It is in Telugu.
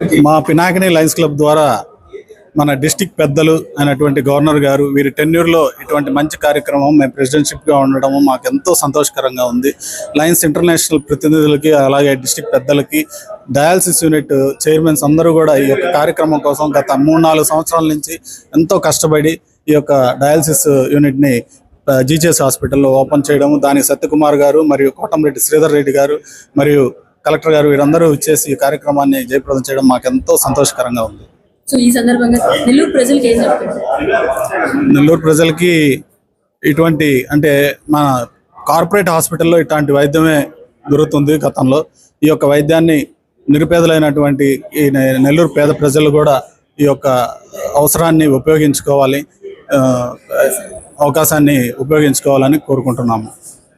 మా పినాకిని లయన్స్ క్లబ్ ద్వారా మన డిస్టిక్ పెద్దలు అయినటువంటి గవర్నర్ గారు వీరి టెన్యూర్లో ఇటువంటి మంచి కార్యక్రమం మేము ప్రెసిడెంట్షిప్గా ఉండడం మాకు ఎంతో సంతోషకరంగా ఉంది. లయన్స్ ఇంటర్నేషనల్ ప్రతినిధులకి అలాగే డిస్టిక్ పెద్దలకి డయాలసిస్ యూనిట్ చైర్మన్స్ అందరూ కూడా ఈ యొక్క కార్యక్రమం కోసం గత మూడు నాలుగు సంవత్సరాల నుంచి ఎంతో కష్టపడి ఈ యొక్క డయాలసిస్ యూనిట్ని జీజీఎస్ హాస్పిటల్లో ఓపెన్ చేయడం దానికి సత్యకుమార్ గారు మరియు కోటంరెడ్డి శ్రీధర్ రెడ్డి గారు మరియు కలెక్టర్ గారు వీరందరూ ఇచ్చేసి ఈ కార్యక్రమాన్ని జయప్రదం చేయడం మాకు ఎంతో సంతోషకరంగా ఉంది. సో ఈ సందర్భంగా నెల్లూరు ప్రజలకు ఏం నెల్లూరు ప్రజలకి ఇటువంటి అంటే మన కార్పొరేట్ హాస్పిటల్లో ఇట్లాంటి వైద్యమే దొరుకుతుంది గతంలో. ఈ యొక్క వైద్యాన్ని నిరుపేదలైనటువంటి ఈ నెల్లూరు పేద ప్రజలు కూడా ఈ యొక్క అవసరాన్ని ఉపయోగించుకోవాలి అవకాశాన్ని ఉపయోగించుకోవాలని కోరుకుంటున్నాము.